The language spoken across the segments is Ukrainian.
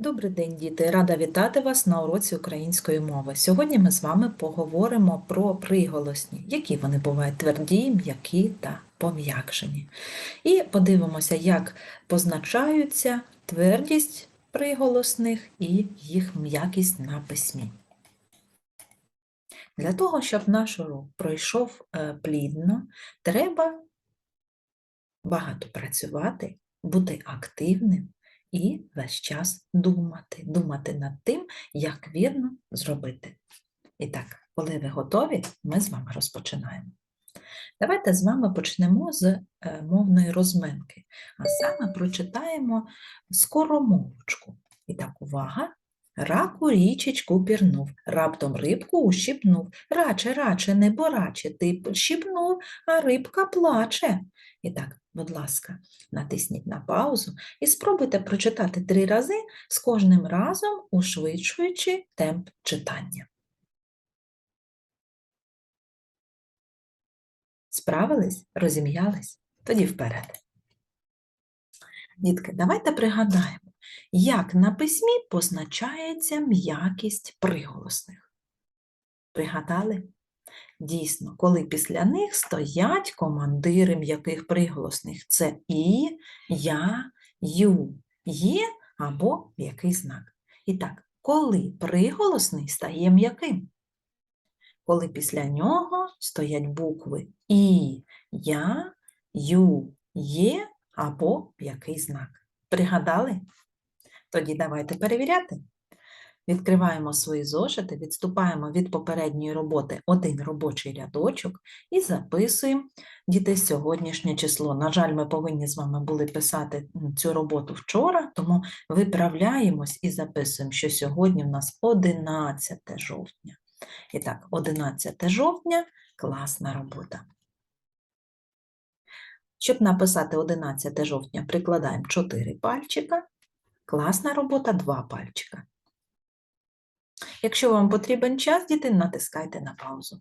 Добрий день, діти! Рада вітати вас на уроці української мови. Сьогодні ми з вами поговоримо про приголосні, які вони бувають тверді, м'які та пом'якшені. І подивимося, як позначаються твердість приголосних і їх м'якість на письмі. Для того, щоб наш урок пройшов е, плідно, треба багато працювати, бути активним і весь час думати, думати над тим, як вірно зробити. І так, коли ви готові, ми з вами розпочинаємо. Давайте з вами почнемо з е, мовної розминки, а саме прочитаємо скоромовочку. І так, увага! Раку річечку пірнув, раптом рибку ущипнув. Раче, раче, не бораче, ти щипнув, а рибка плаче. І так, будь ласка, натисніть на паузу і спробуйте прочитати три рази з кожним разом ушвидшуючи темп читання. Справились? Розім'ялись? Тоді вперед. Дітки, давайте пригадаємо, як на письмі позначається м'якість приголосних. Пригадали? Дійсно, коли після них стоять командири м'яких приголосних це і, я, ю, є або м'який знак. І так, коли приголосний стає м'яким? Коли після нього стоять букви І, Я, Ю, Є або м'який знак. Пригадали? Тоді давайте перевіряти. Відкриваємо свої зошити, відступаємо від попередньої роботи один робочий рядочок і записуємо діти сьогоднішнє число. На жаль, ми повинні з вами були писати цю роботу вчора, тому виправляємось і записуємо, що сьогодні в нас 11 жовтня. І так, 11 жовтня класна робота. Щоб написати 11 жовтня, прикладаємо 4 пальчика. Класна робота 2 пальчика. Якщо вам потрібен час, діти, натискайте на паузу.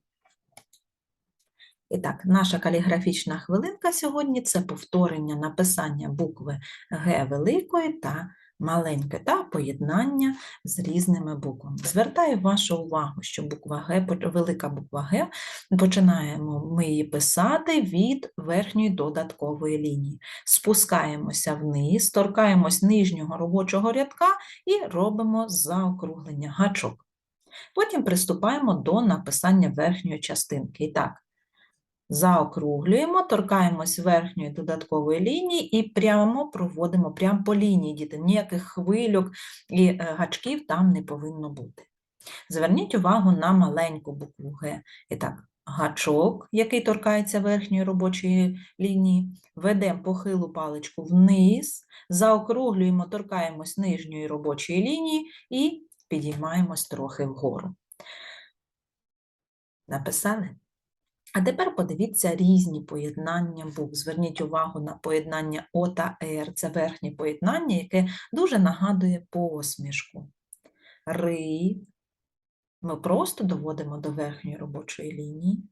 І так, наша каліграфічна хвилинка сьогодні це повторення написання букви Г великої та маленької та поєднання з різними буквами. Звертаю вашу увагу, що буква Г, велика буква Г, починаємо ми її писати від верхньої додаткової лінії. Спускаємося вниз, торкаємось нижнього робочого рядка і робимо заокруглення гачок. Потім приступаємо до написання верхньої частинки. І так, заокруглюємо, торкаємось верхньої додаткової лінії і прямо проводимо прямо по лінії, діти, ніяких хвильок і е, гачків там не повинно бути. Зверніть увагу на маленьку букву Г. І так, гачок, який торкається верхньої робочої лінії, ведемо похилу паличку вниз, заокруглюємо, торкаємось нижньої робочої лінії і підіймаємось трохи вгору. Написали? А тепер подивіться різні поєднання букв. Зверніть увагу на поєднання О та Р. Це верхнє поєднання, яке дуже нагадує посмішку. Ри. Ми просто доводимо до верхньої робочої лінії.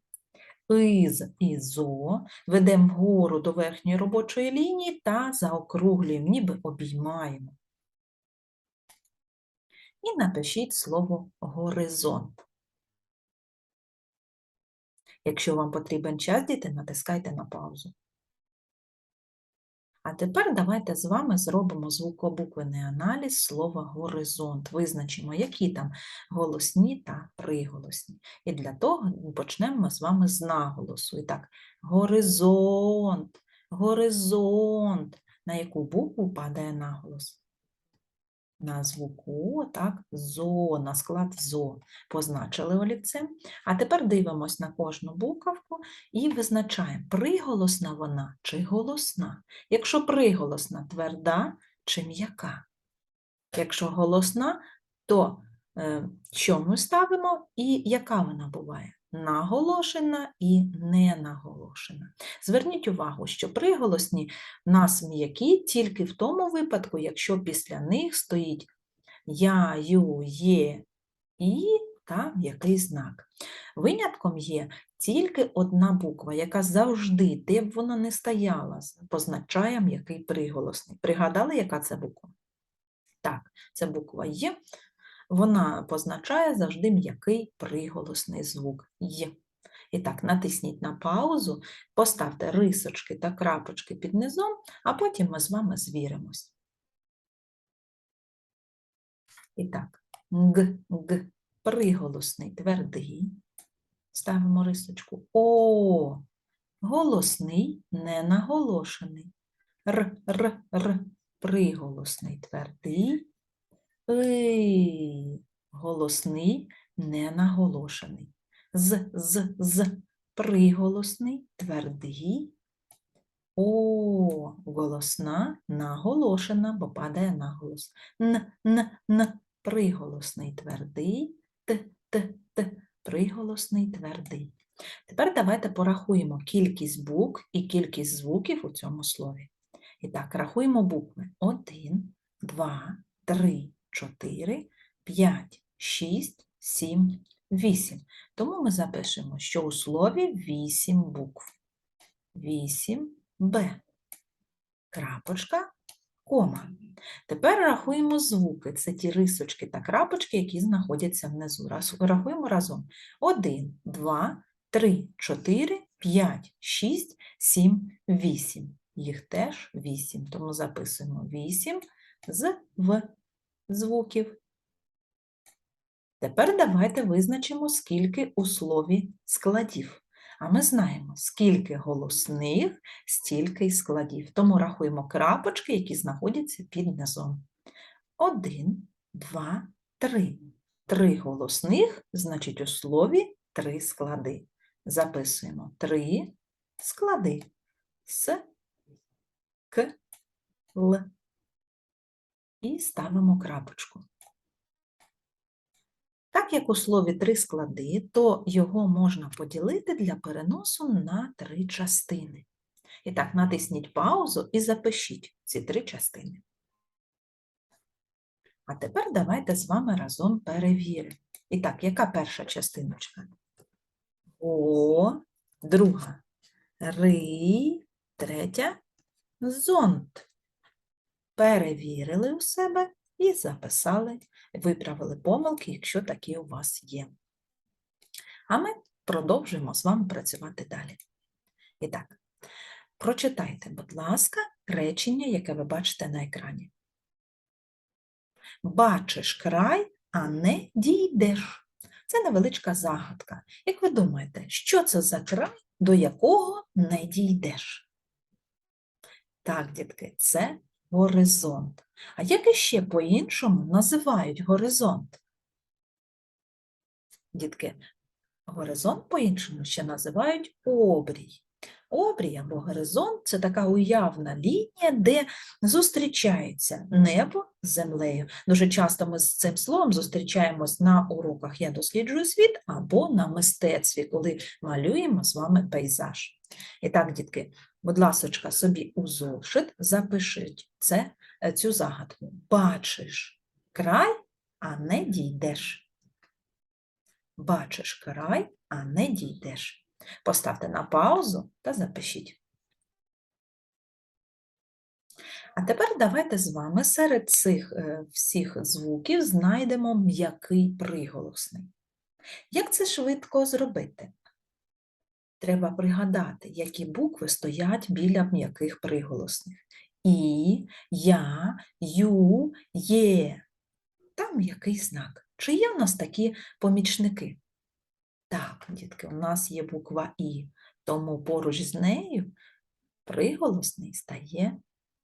Із і зо ведемо вгору до верхньої робочої лінії та заокруглюємо, ніби обіймаємо. І напишіть слово горизонт. Якщо вам потрібен час, діти, натискайте на паузу. А тепер давайте з вами зробимо звукобуквений аналіз слова горизонт. Визначимо, які там голосні та приголосні. І для того почнемо з вами з наголосу. І так, горизонт, горизонт. На яку букву падає наголос? На звуку, так, зо, на склад зо позначили олівцем. А тепер дивимось на кожну буковку і визначаємо, приголосна вона чи голосна. Якщо приголосна тверда чи м'яка. Якщо голосна, то е, що ми ставимо і яка вона буває? Наголошена і ненаголошена. Зверніть увагу, що приголосні в нас м'які тільки в тому випадку, якщо після них стоїть я, ю, є, і та м'який знак. Винятком є тільки одна буква, яка завжди, де б вона не стояла, позначає м'який приголосний. Пригадали, яка це буква? Так, це буква Й. Вона позначає завжди м'який приголосний звук Й. І так, натисніть на паузу, поставте рисочки та крапочки під низом, а потім ми з вами звіримось. І так, г, г, приголосний твердий. Ставимо рисочку. О, голосний, не наголошений. Р, р, р, приголосний твердий. И, голосний, не наголошений. З, з, з, приголосний, твердий. О, голосна, наголошена, бо падає наголос. Н, н, н, приголосний, твердий. Т, т, т, приголосний, твердий. Тепер давайте порахуємо кількість букв і кількість звуків у цьому слові. І так, рахуємо букви. 1, 2, 3, 4, 5, 6, 7, 8. Тому ми запишемо, що у слові 8 букв. 8 Б. Крапочка, кома. Тепер рахуємо звуки. Це ті рисочки та крапочки, які знаходяться внизу. Рахуємо разом. 1, 2, 3, 4, 5, 6, 7, 8. Їх теж 8, тому записуємо 8 з В звуків. Тепер давайте визначимо, скільки у слові складів. А ми знаємо, скільки голосних, стільки й складів. Тому рахуємо крапочки, які знаходяться під низом. Один, два, три. Три голосних, значить у слові три склади. Записуємо три склади. С, К, Л. І ставимо крапочку. Так як у слові три склади, то його можна поділити для переносу на три частини. І так, натисніть паузу і запишіть ці три частини. А тепер давайте з вами разом перевіримо. І так, яка перша частиночка? О, друга. Ри, третя. Зонт. Перевірили у себе і записали, виправили помилки, якщо такі у вас є. А ми продовжуємо з вами працювати далі. І так, прочитайте, будь ласка, речення, яке ви бачите на екрані. Бачиш край, а не дійдеш. Це невеличка загадка. Як ви думаєте, що це за край, до якого не дійдеш? Так, дітки, це горизонт. А як іще по-іншому називають горизонт? Дітки, горизонт по-іншому ще називають обрій. Обрій або горизонт це така уявна лінія, де зустрічається небо з землею. Дуже часто ми з цим словом зустрічаємось на уроках Я досліджую світ або на мистецтві, коли малюємо з вами пейзаж. І так, дітки, будь ласочка, собі у зошит запишіть це, е, цю загадку. Бачиш край, а не дійдеш. Бачиш край, а не дійдеш. Поставте на паузу та запишіть. А тепер давайте з вами серед цих е, всіх звуків знайдемо м'який приголосний. Як це швидко зробити? Треба пригадати, які букви стоять біля м'яких приголосних. І, я, ю, є. Там м'який знак. Чи є в нас такі помічники? Так, дітки, у нас є буква І, тому поруч з нею приголосний стає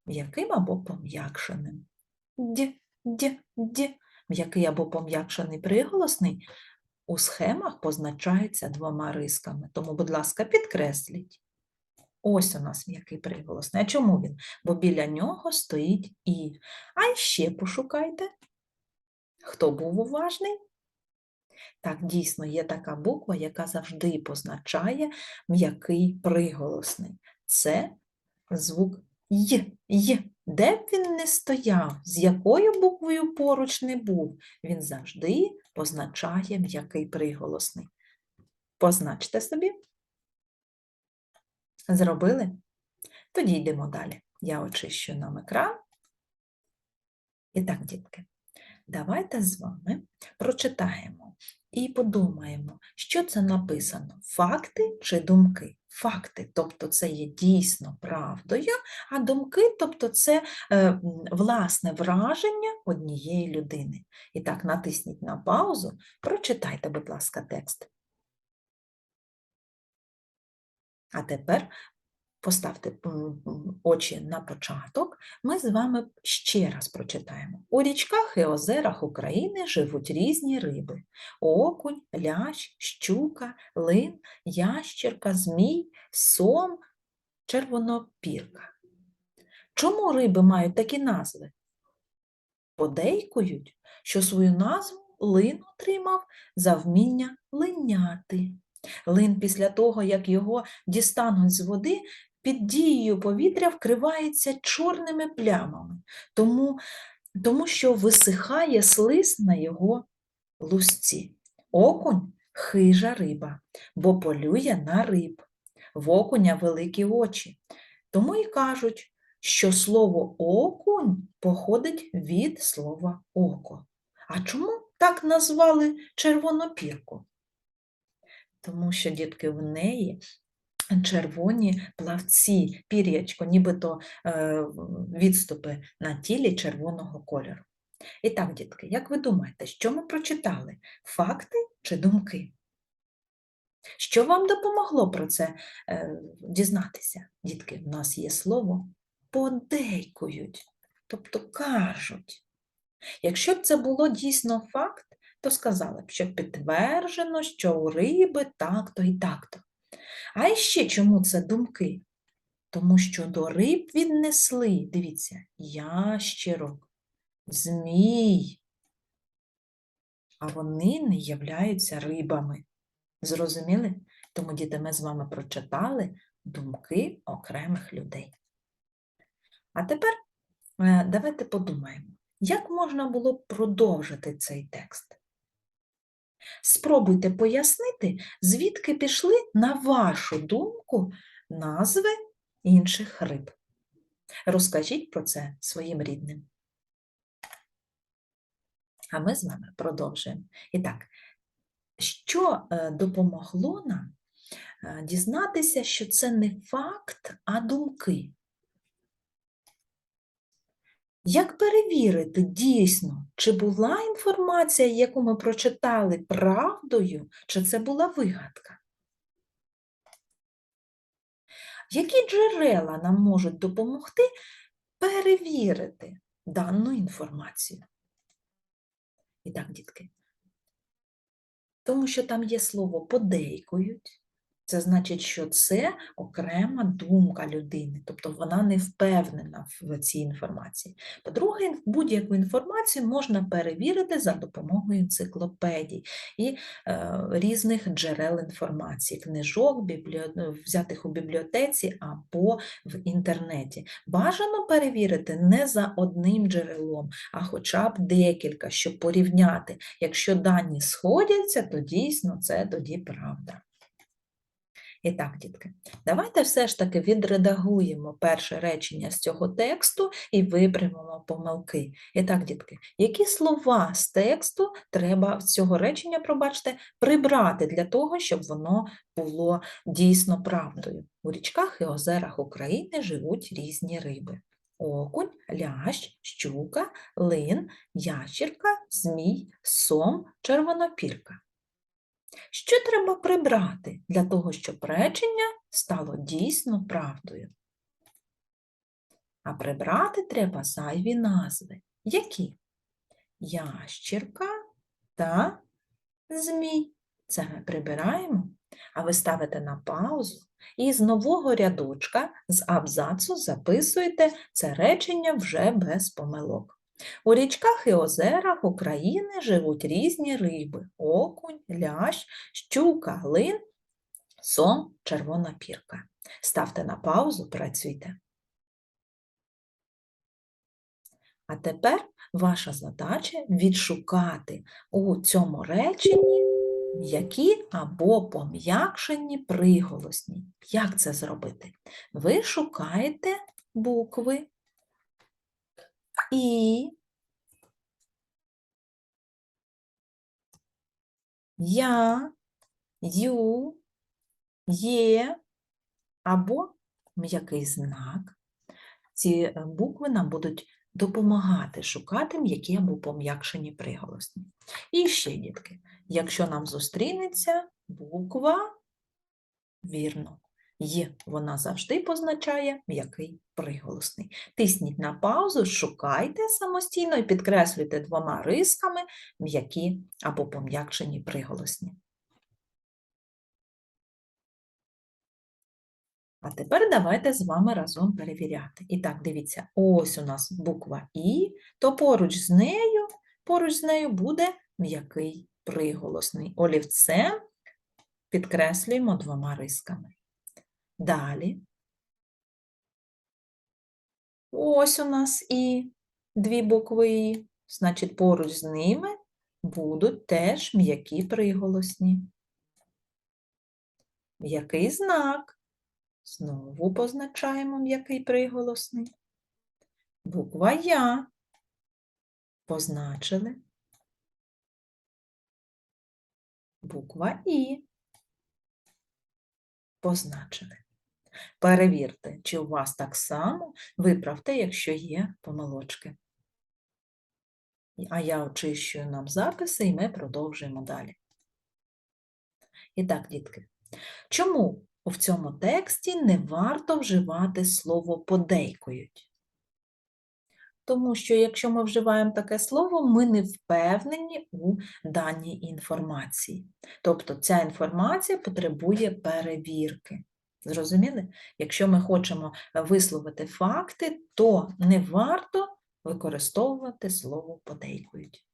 м'яким або пом'якшеним. Д, д, д. М'який або пом'якшений приголосний у схемах позначається двома рисками. Тому, будь ласка, підкресліть. Ось у нас м'який приголосний. А чому він? Бо біля нього стоїть І. А ще пошукайте. Хто був уважний? Так, дійсно, є така буква, яка завжди позначає м'який приголосний. Це звук Й. Й. Де б він не стояв, з якою буквою поруч не був, він завжди позначає м'який приголосний. Позначте собі. Зробили? Тоді йдемо далі. Я очищу нам екран І так, дітки, давайте з вами прочитаємо і подумаємо, що це написано: факти чи думки? Факти, тобто це є дійсно правдою, а думки, тобто це е, власне враження однієї людини. І так, натисніть на паузу, прочитайте, будь ласка, текст. А тепер поставте очі на початок. Ми з вами ще раз прочитаємо. У річках і озерах України живуть різні риби: окунь, лящ, щука, лин, ящерка, змій, сом, червонопірка. Чому риби мають такі назви? Подейкують, що свою назву лин отримав за вміння линяти. Лин після того, як його дістануть з води, під дією повітря вкривається чорними плямами, тому, тому що висихає слиз на його лусці. Окунь хижа риба, бо полює на риб. В окуня великі очі. Тому і кажуть, що слово окунь походить від слова око. А чому так назвали червонопірку? Тому що дітки в неї червоні плавці, пір'ячко, нібито е, відступи на тілі червоного кольору. І так, дітки, як ви думаєте, що ми прочитали? Факти чи думки? Що вам допомогло про це е, дізнатися? Дітки, в нас є слово подейкують, тобто кажуть. Якщо б це було дійсно факт, то сказали б, що підтверджено, що у риби так-то і так-то. А ще чому це думки? Тому що до риб віднесли, дивіться, ящерок, змій, а вони не являються рибами. Зрозуміли? Тому, діти, ми з вами прочитали думки окремих людей. А тепер е, давайте подумаємо, як можна було б продовжити цей текст? Спробуйте пояснити, звідки пішли, на вашу думку, назви інших риб. Розкажіть про це своїм рідним. А ми з вами продовжуємо. І так, що е, допомогло нам е, дізнатися, що це не факт, а думки? Як перевірити дійсно, чи була інформація, яку ми прочитали, правдою, чи це була вигадка? Які джерела нам можуть допомогти перевірити дану інформацію? І так, дітки, тому що там є слово подейкують, це значить, що це окрема думка людини, тобто вона не впевнена в цій інформації. По-друге, будь-яку інформацію можна перевірити за допомогою енциклопедій і е, різних джерел інформації, книжок, бібліо... ну, взятих у бібліотеці або в інтернеті. Бажано перевірити не за одним джерелом, а хоча б декілька, щоб порівняти. Якщо дані сходяться, то дійсно це тоді правда. І так, дітки, давайте все ж таки відредагуємо перше речення з цього тексту і виправимо помилки. І так, дітки, які слова з тексту треба з цього речення, пробачте, прибрати для того, щоб воно було дійсно правдою? У річках і озерах України живуть різні риби. Окунь, лящ, щука, лин, ящірка, змій, сом, червонопірка. Що треба прибрати для того, щоб речення стало дійсно правдою? А прибрати треба зайві назви. Які? Ящірка та змій. Це ми прибираємо, а ви ставите на паузу і з нового рядочка з абзацу записуєте це речення вже без помилок. У річках і озерах України живуть різні риби: окунь, лящ, щука, глин, сом, червона пірка. Ставте на паузу, працюйте. А тепер ваша задача відшукати у цьому реченні м'які або пом'якшені приголосні. Як це зробити? Ви шукаєте букви і я, ю, є або м'який знак. Ці е, букви нам будуть допомагати шукати м'які або пом'якшені приголосні. І ще, дітки, якщо нам зустрінеться буква вірно є, вона завжди позначає м'який приголосний. Тисніть на паузу, шукайте самостійно і підкреслюйте двома рисками м'які або пом'якшені приголосні. А тепер давайте з вами разом перевіряти. І так, дивіться, ось у нас буква І, то поруч з нею, поруч з нею буде м'який приголосний. Олівцем підкреслюємо двома рисками. Далі. Ось у нас І, дві букви І, значить, поруч з ними будуть теж м'які приголосні. М'який знак. Знову позначаємо м'який приголосний. Буква Я позначили. Буква І позначили. Перевірте, чи у вас так само, виправте, якщо є помилочки. А я очищую нам записи, і ми продовжуємо далі. І так, дітки, чому в цьому тексті не варто вживати слово подейкують? Тому що якщо ми вживаємо таке слово, ми не впевнені у даній інформації. Тобто ця інформація потребує перевірки. Зрозуміли? Якщо ми хочемо висловити факти, то не варто використовувати слово подейкують.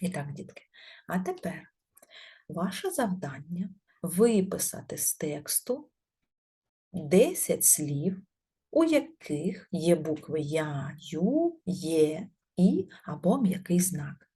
І так, дітки, а тепер ваше завдання виписати з тексту 10 слів, у яких є букви Я, Ю, Є, І або м'який знак.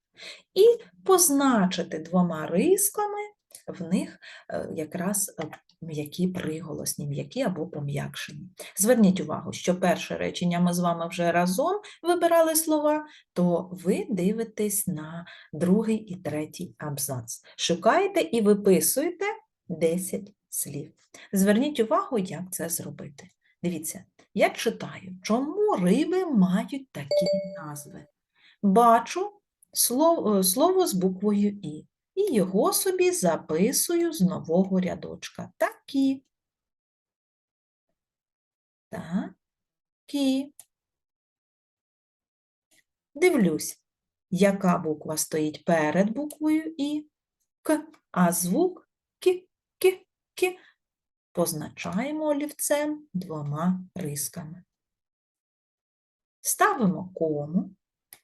І позначити двома рисками в них е, якраз е, м'які приголосні, м'які або пом'якшені. Зверніть увагу, що перше речення ми з вами вже разом вибирали слова, то ви дивитесь на другий і третій абзац. Шукаєте і виписуєте 10 слів. Зверніть увагу, як це зробити. Дивіться, я читаю, чому риби мають такі назви. Бачу слово, слово з буквою І і його собі записую з нового рядочка. Такі. Такі. Дивлюсь, яка буква стоїть перед буквою І, К, а звук Кі, Кі, Кі позначаємо олівцем двома рисками. Ставимо кому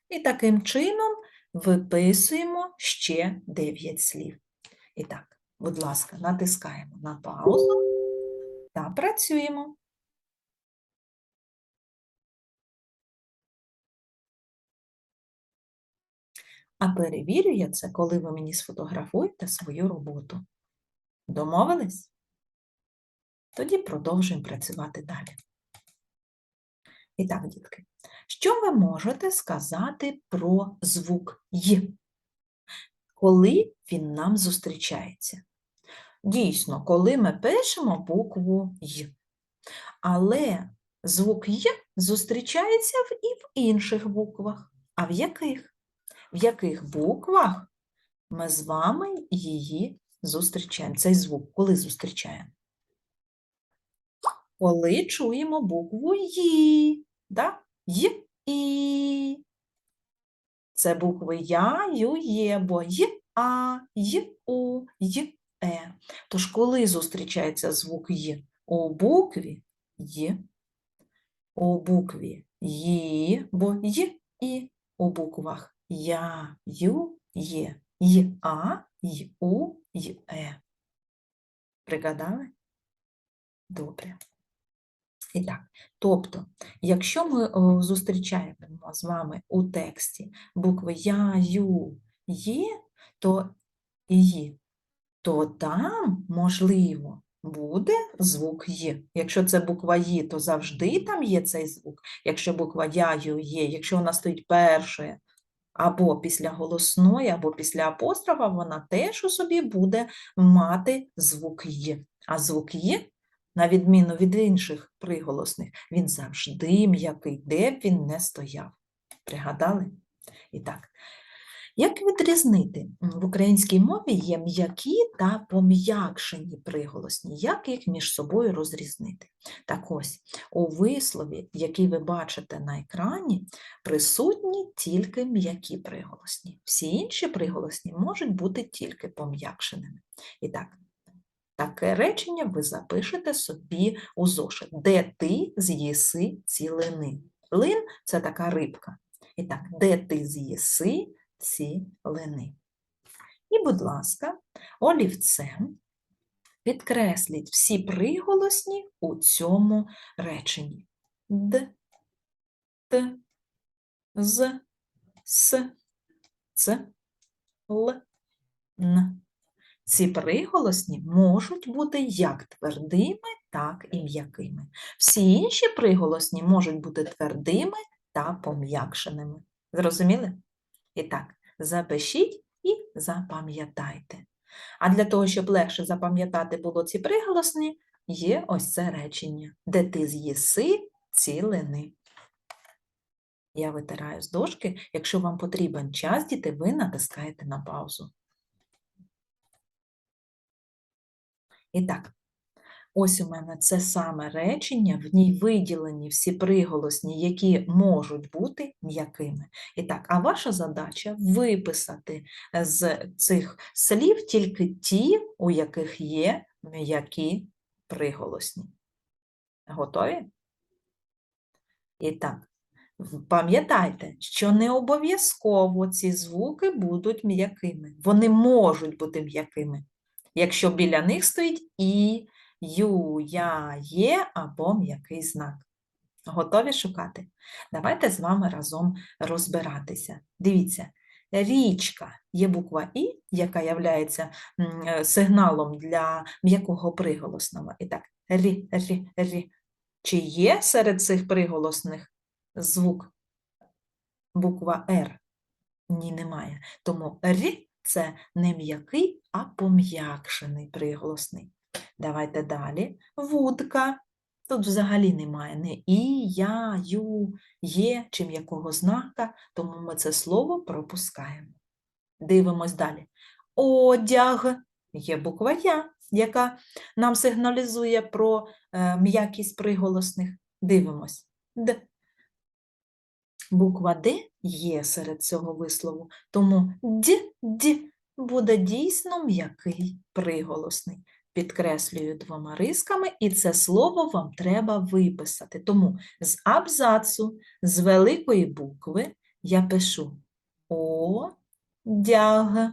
і таким чином виписуємо ще 9 слів. І так, будь ласка, натискаємо на паузу та працюємо. А перевірю я це, коли ви мені сфотографуєте свою роботу. Домовились? Тоді продовжуємо працювати далі. І так, дітки, що ви можете сказати про звук Й, коли він нам зустрічається? Дійсно, коли ми пишемо букву Й. Але звук Й зустрічається і в інших буквах. А в яких? В яких буквах ми з вами її зустрічаємо? Цей звук коли зустрічаємо? Коли чуємо букву Ї. Да? Й і. Це букви Я, Ю, Є, бо Й, А, Й, У, Й, Е. Тож, коли зустрічається звук Й у букві Й, у букві Ї, бо Й і у буквах Я, Ю, Є, Й, А, Й, У, Й, Е. Пригадали? Добре. І так, тобто, якщо ми зустрічаємо з вами у тексті букви Я, Ю, Є, то Ї, то там, можливо, буде звук Й. Якщо це буква Ї, то завжди там є цей звук. Якщо буква Я, Ю, Є, якщо вона стоїть першою або після голосної, або після апострофа, вона теж у собі буде мати звук «й». А звук «й», на відміну від інших приголосних, він завжди м'який, де б він не стояв. Пригадали? І так, як відрізнити? В українській мові є м'які та пом'якшені приголосні. Як їх між собою розрізнити? Так ось, у вислові, який ви бачите на екрані, присутні тільки м'які приголосні. Всі інші приголосні можуть бути тільки пом'якшеними. І так, таке речення ви запишете собі у зошит, де ти з'їси цілини. Лин – це така рибка. І так, де ти з'їси цілини. І, будь ласка, олівцем підкресліть всі приголосні у цьому реченні. Д, Т, З, С, Ц, Л, Н. Ці приголосні можуть бути як твердими, так і м'якими. Всі інші приголосні можуть бути твердими та пом'якшеними. Зрозуміли? І так, запишіть і запам'ятайте. А для того, щоб легше запам'ятати було ці приголосні, є ось це речення, де ти з'їси цілини. Я витираю з дошки. Якщо вам потрібен час, діти, ви натискаєте на паузу. І так, ось у мене це саме речення, в ній виділені всі приголосні, які можуть бути м'якими. І так, а ваша задача виписати з цих слів тільки ті, у яких є м'які приголосні. Готові? І так, пам'ятайте, що не обов'язково ці звуки будуть м'якими. Вони можуть бути м'якими, якщо біля них стоїть і, ю, я, є або м'який знак. Готові шукати? Давайте з вами разом розбиратися. Дивіться, річка є буква І, яка є сигналом для м'якого приголосного. І так, рі, рі, рі. Чи є серед цих приголосних звук буква Р? Ні, немає. Тому рі це не м'який, а пом'якшений приголосний. Давайте далі. Вудка. Тут взагалі немає ні і, я, ю, є чи м'якого знака, тому ми це слово пропускаємо. Дивимось далі. Одяг. Є буква Я, яка нам сигналізує про е, м'якість приголосних. Дивимось. Д. Буква Д є серед цього вислову, тому д, д буде дійсно м'який приголосний. Підкреслюю двома рисками, і це слово вам треба виписати. Тому з абзацу, з великої букви я пишу одяг.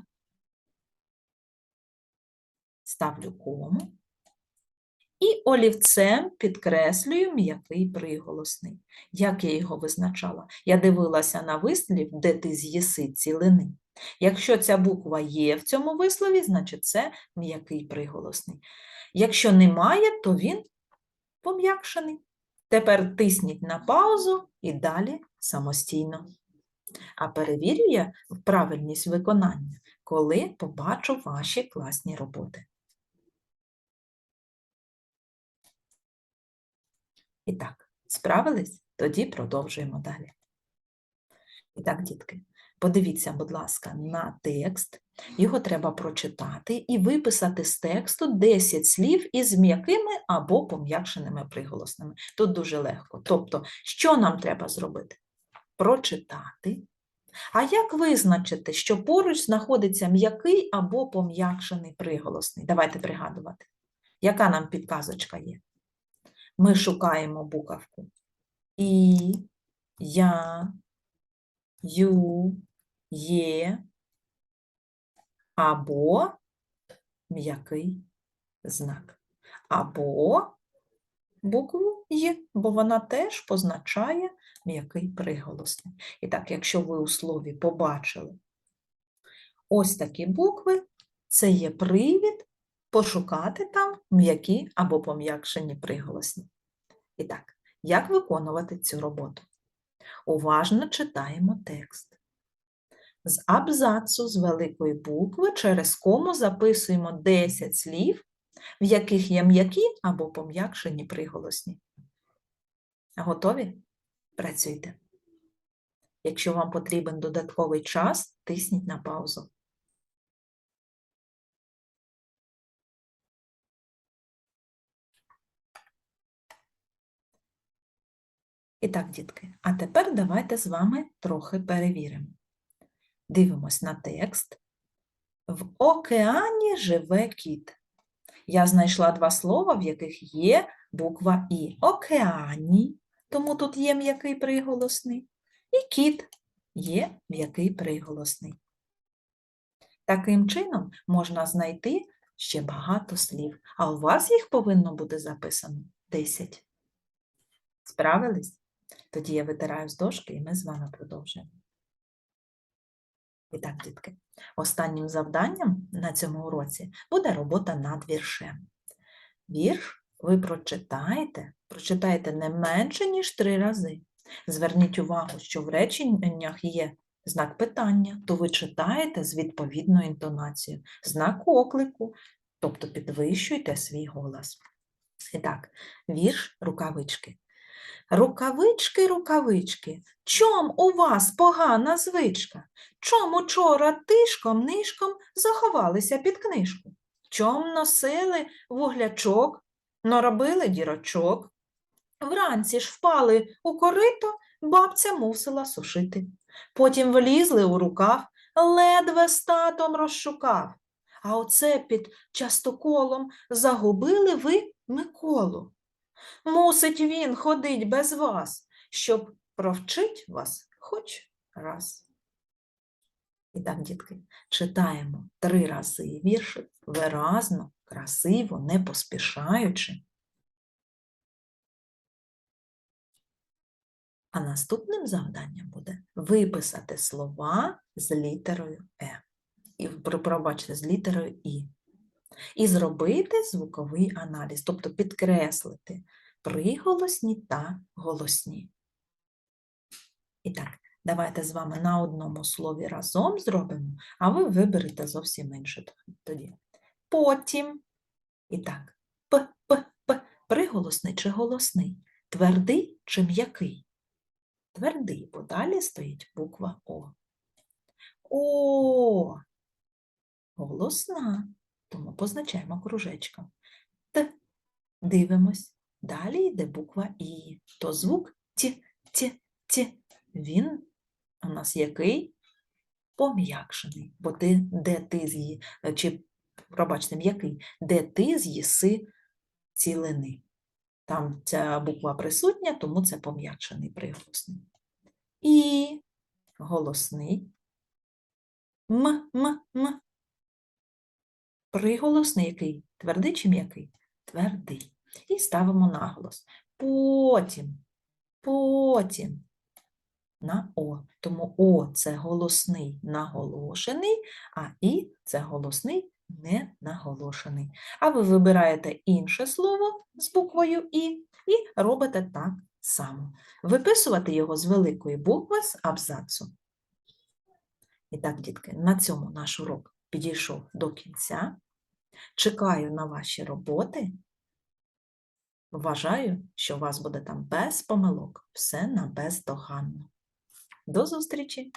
Ставлю кому. І олівцем підкреслюю м'який приголосний. Як я його визначала? Я дивилася на вислів, де ти з'їси цілини. Якщо ця буква є в цьому вислові, значить це м'який приголосний. Якщо немає, то він пом'якшений. Тепер тисніть на паузу і далі самостійно. А перевірю я правильність виконання, коли побачу ваші класні роботи. І так, справились? Тоді продовжуємо далі. І так, дітки, подивіться, будь ласка, на текст. Його треба прочитати і виписати з тексту 10 слів із м'якими або пом'якшеними приголосними. Тут дуже легко. Тобто, що нам треба зробити? Прочитати. А як визначити, що поруч знаходиться м'який або пом'якшений приголосний? Давайте пригадувати. Яка нам підказочка є? Ми шукаємо буковку І, Я, Ю, Є або м'який знак. Або букву Є, бо вона теж позначає м'який приголосний. І так, якщо ви у слові побачили ось такі букви, це є привід пошукати там м'які або пом'якшені приголосні. І так, як виконувати цю роботу? Уважно читаємо текст. З абзацу з великої букви через кому записуємо 10 слів, в яких є м'які або пом'якшені приголосні. Готові? Працюйте. Якщо вам потрібен додатковий час, тисніть на паузу. І так, дітки, а тепер давайте з вами трохи перевіримо. Дивимось на текст. В океані живе кіт. Я знайшла два слова, в яких є буква І. Океані, тому тут є м'який приголосний. І кіт є м'який приголосний. Таким чином можна знайти ще багато слів, а у вас їх повинно бути записано 10. Справились? Тоді я витираю з дошки і ми з вами продовжуємо. І так, дітки, останнім завданням на цьому уроці буде робота над віршем. Вірш ви прочитаєте, прочитаєте не менше, ніж три рази. Зверніть увагу, що в реченнях є знак питання, то ви читаєте з відповідною інтонацією, знак оклику, тобто підвищуйте свій голос. І так, вірш рукавички. Рукавички, рукавички, чом у вас погана звичка? Чом учора тишком нишком заховалися під книжку? Чом носили вуглячок, наробили дірочок? Вранці ж впали у корито, бабця мусила сушити. Потім влізли у рукав, ледве статом розшукав. А оце під частоколом загубили ви Миколу. Мусить він ходить без вас, щоб провчить вас хоч раз. І так, дітки, читаємо три рази віршик, виразно, красиво, не поспішаючи. А наступним завданням буде виписати слова з літерою Е. І пробачте, з літерою І. І зробити звуковий аналіз, тобто підкреслити приголосні та голосні. І так, давайте з вами на одному слові разом зробимо, а ви виберете зовсім інше тоді. Потім. І так, п, п, п, приголосний чи голосний, твердий чи м'який? Твердий, бо далі стоїть буква О. О, голосна, тому позначаємо кружечком. Т, дивимось. Далі йде буква І. То звук ті, ті, ті. Він у нас який? Пом'якшений. Бо ти, де ти з'ї, чи, пробачте, м'який, де ти з'їси цілини. Там ця буква присутня, тому це пом'якшений приголосний. І голосний. М, м, м. Приголосний який? Твердий чи м'який? Твердий. І ставимо наголос. Потім, потім на О. Тому О це голосний наголошений, а І це голосний ненаголошений. А ви вибираєте інше слово з буквою І і робите так само. Виписувати його з великої букви з абзацу. І так, дітки, на цьому наш урок підійшов до кінця. Чекаю на ваші роботи. Вважаю, що у вас буде там без помилок, все на бездоганно. До зустрічі!